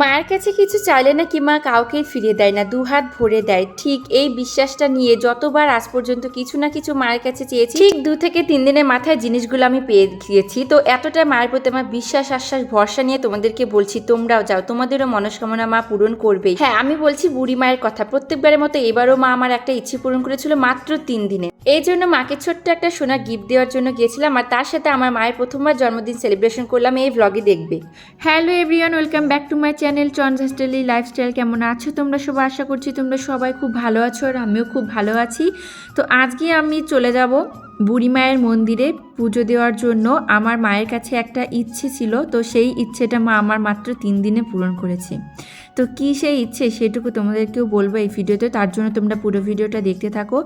মায়ের কাছে কিছু চাইলে নাকি মা কাউকে ফিরিয়ে দেয় না, দুহাত ভরে দেয়। ঠিক এই বিশ্বাসটা নিয়ে যতবার আজ পর্যন্ত কিছু না কিছু মায়ের কাছে চেয়েছি, ঠিক দু থেকে তিন দিনের মাথায় জিনিসগুলো আমি পেয়ে গিয়েছি। তো এতটা মায়ের প্রতি আমার বিশ্বাস, আশ্বাস, ভরসা নিয়ে তোমাদেরকে বলছি, তোমরাও যাও, তোমাদেরও মনস্কামনা মা পূরণ করবেই হ্যাঁ আমি বলছি বুড়ি মায়ের কথা, প্রত্যেকবারের মতো এবারও মা আমার একটা ইচ্ছে পূরণ করেছিল মাত্র তিন দিনে। এই জন্য মাকে ছোট্ট একটা সোনা গিফট দেওয়ার জন্য গিয়েছিলাম আর তার সাথে আমার মায়ের প্রথমবার জন্মদিন সেলিব্রেশন করলাম, এই ভ্লগে দেখবে। Hello everyone welcome back to my channel sons হাস্টেলি লাইফস্টাইল কেমন আছো তোমরা সবাই? আশা করছি তোমরা সবাই খুব ভালো আছো আর আমিও খুব ভালো আছি। তো আজকে আমি চলে যাব বুড়ি মায়ের মন্দিরে পুজো দেওয়ার জন্য। আমার মায়ের কাছে একটা ইচ্ছে ছিল, তো সেই ইচ্ছেটা মা আমার মাত্র তিন দিনে পূরণ করেছে। তো কী সেই ইচ্ছে সেটুকু তোমাদেরকেও বলব এই ভিডিওতে, তার জন্য তোমরা পুরো ভিডিওটা দেখতে থাকো।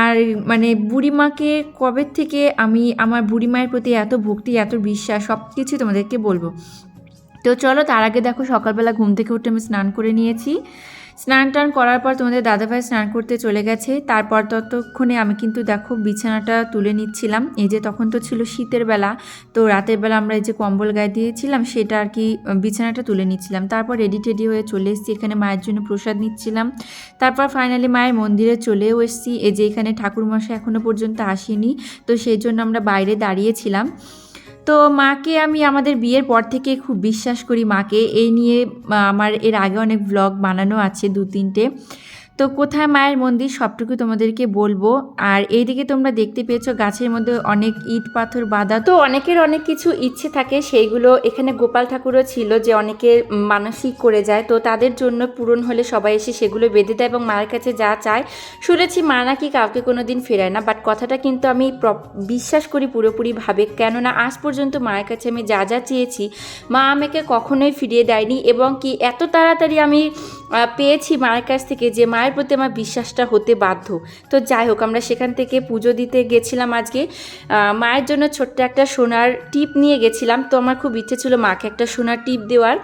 আর মানে বুড়িমাকে কবে থেকে আমি, আমার বুড়ি মায়ের প্রতি এত ভক্তি, এত বিশ্বাস সব কিছু তোমাদেরকে বলব। তো চলো তার আগে দেখো সকালবেলা ঘুম থেকে উঠে আমি স্নান করে নিয়েছি। স্নান টান করার পর তোমাদের দাদাভাই স্নান করতে চলে গেছে। তারপর ততক্ষণে আমি কিন্তু দেখো বিছানাটা তুলে নিচ্ছিলাম। এই যে তখন তো ছিল শীতের বেলা, তো রাতের বেলা আমরা এই যে কম্বল গায়ে দিয়েছিলাম, সেটা আর কি বিছানাটা তুলে নিচ্ছিলাম। তারপর রেডি টেডি হয়ে চলে এসেছি, এখানে মায়ের জন্য প্রসাদ নিচ্ছিলাম। তারপর ফাইনালি মায়ের মন্দিরে চলেও এসেছি। এই যে এখানে ঠাকুরমশাই এখনও পর্যন্ত আসেনি, তো সেই জন্য আমরা বাইরে দাঁড়িয়েছিলাম। তো মাকে আমি আমাদের বিয়ের পর থেকে খুব বিশ্বাস করি মাকে। এই নিয়ে আমার এর আগে অনেক ব্লগ বানানো আছে দু তিনটে তো কোথায় মায়ের মন্দির সবটুকু তোমাদেরকে বলব। আর এইদিকে তোমরা দেখতে পেয়েছ গাছের মধ্যে অনেক ইট পাথর বাঁধা। তো অনেকের অনেক কিছু ইচ্ছে থাকে সেইগুলো এখানে গোপাল ঠাকুরও ছিল যে অনেকে মানসিক করে যায়। তো তাদের জন্য পূরণ হলে সবাই এসে সেগুলো বেঁধে দেয় এবং মায়ের কাছে যা চায়। শুনেছি মা নাকি কাউকে কোনো দিন ফেরায় না বাট কথাটা কিন্তু আমি বিশ্বাস করি পুরোপুরিভাবে। কেননা আজ পর্যন্ত মায়ের কাছে আমি যা যা চেয়েছি, মা আমাকে কখনোই ফিরিয়ে দেয়নি এবং কি এত তাড়াতাড়ি আমি পেয়েছি মায়ের কাছ থেকে যে মায়ের প্রতি আমার বিশ্বাসটা হতে বাধ্য। তো যাই হোক, আমরা সেখান থেকে পুজো দিতে গেছিলাম আজকে। মায়ের জন্য ছোট্ট একটা সোনার টিপ নিয়ে গেছিলাম। তো আমার খুব ইচ্ছে ছিল মাকে একটা সোনার টিপ দেওয়ার।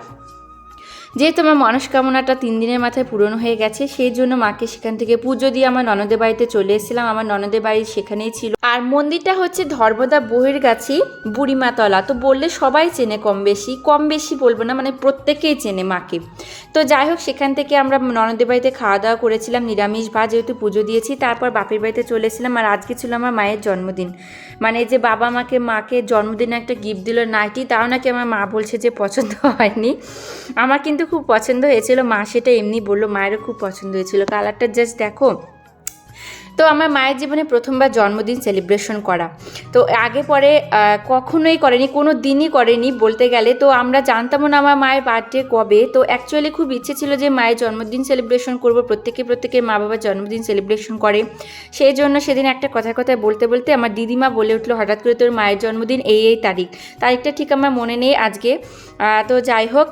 যেহেতু আমার মনস্কামনাটা তিন দিনের মাথায় পূরণ হয়ে গেছে, সেই জন্য মাকে সেখান থেকে পুজো দিয়ে আমার ননদের বাড়িতে চলে এসেছিলাম। আমার ননদের বাড়ি সেখানেই ছিল। আর মন্দিরটা হচ্ছে ধর্মদা বহির গাছি বুড়িমাতলা। তো বললে সবাই চেনে কম বেশি কম বেশি বলব না মানে প্রত্যেকেই চেনে মাকে। তো যাই হোক, সেখান থেকে আমরা ননদের বাড়িতে খাওয়া দাওয়া করেছিলাম, নিরামিষ ভাত যেহেতু পুজো দিয়েছি, তারপর বাপের বাড়িতে চলে এসেছিলাম আর আজকে ছিল আমার মায়ের জন্মদিন। মানে যে বাবা মাকে মাকে জন্মদিনে একটা গিফট দিল নাইটি, তাও নাকি আমার মা বলছে যে পছন্দ হয়নি। আমার কিন্তু খুব পছন্দ হয়েছিল, মা সেটা এমনি বলল, মায়েরও খুব পছন্দ হয়েছিল। কালারটা জাস্ট দেখো তো আমার মায়ের জীবনে প্রথমবার জন্মদিন সেলিব্রেশন করা। তো আগে পরে কখনোই করেনি, কোনো দিনই করেনি বলতে গেলে। তো আমরা জানতামও না আমার মায়ের বার্থডে কবে। তো অ্যাকচুয়ালি খুব ইচ্ছে ছিল যে মায়ের জন্মদিন সেলিব্রেশন করব, প্রত্যেকে প্রত্যেকের মা বাবার জন্মদিন সেলিব্রেশন করে। সেই জন্য সেদিন একটা কথায় কথায় বলতে বলতে আমার দিদিমা বলে উঠল, হঠাৎ করে তোর মায়ের জন্মদিন এই এই তারিখ। তারিখটা ঠিক আমার মনে নেই আজকে। তো যাই হোক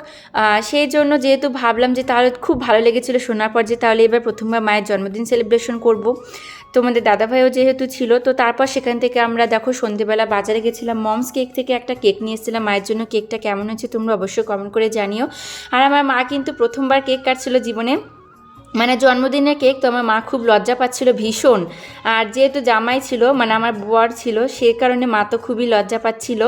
সেই জন্য যেহেতু ভাবলাম যে তাহলে খুব ভালো লেগেছিলো শোনার পর যে তাহলে এবার প্রথমবার মায়ের জন্মদিন সেলিব্রেশন করব। তোমাদের দাদাভাইও যেহেতু ছিল, তো তারপর সেখান থেকে আমরা দেখো সন্ধেবেলা বাজারে গেছিলাম। মমস কেক থেকে একটা কেক নিয়ে এসেছিলাম। মায়ের জন্য কেকটা কেমন হয়েছে তোমরা অবশ্যই কমেন্ট করে জানিও। আর আমার মা কিন্তু প্রথমবার কেক কাটছিল জীবনে। মানে জন্মদিনের কেক তো আমার মা খুব লজ্জা পাচ্ছিল, ভীষণ। আর যেহেতু জামাই ছিল মানে আমার বর ছিল, সে কারণে মা তো খুবই লজ্জা পাচ্ছিল।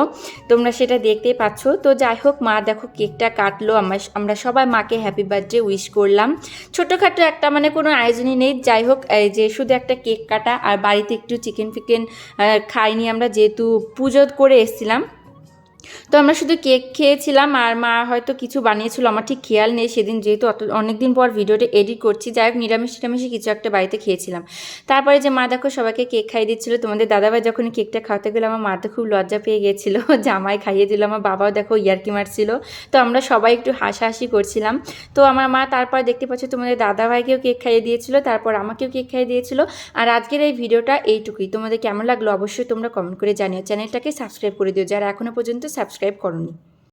তোমরা সেটা দেখতেই পাচ্ছ। তো যাই হোক, মা দেখো কেকটা কাটলো, আমরা আমরা সবাই মাকে হ্যাপি বার্থডে উইশ করলাম। ছোটোখাটো একটা মানে কোনো আয়োজনই নেই। যাই হোক যে শুধু একটা কেক কাটা, আর বাড়িতে একটু চিকেন ফিকেন খাইনি আমরা যেহেতু পুজো করে এসেছিলাম। তো আমরা শুধু কেক খেয়েছিলাম আর মা হয়তো কিছু বানিয়েছিল, আমার ঠিক খেয়াল নেই সেদিন যেহেতু অত অনেকদিন পর ভিডিওটা এডিট করছি, যাই হোক নিরামিষ টিরামিষে কিছু একটা বাড়িতে খেয়েছিলাম। তারপরে যে মা দেখো সবাইকে কেক খাইয়ে দিচ্ছিল, তোমাদের দাদাভাই যখন কেকটা খাওয়াতে গেলো, আমার মা তো খুব লজ্জা পেয়ে গেছিল, জামাই খাইয়ে দিল, আমার বাবাও দেখো ইয়ার্কি মারছিল। তো আমরা সবাই একটু হাসাহাসি করছিলাম। তো আমার মা তারপর দেখতে পাচ্ছ তোমাদের দাদাভাইকেও কেক খাইয়ে দিয়েছিল, তারপর আমাকেও কেক খাইয়ে দিয়েছিল। আর আজকের এই ভিডিওটা এইটুকুই। তোমাদের কেমন লাগল অবশ্যই তোমরা কমেন্ট করে জানিও। চ্যানেলটাকে সাবস্ক্রাইব করে দিও। যারা এখনও পর্যন্ত সাবস্ক্রাইব করনি।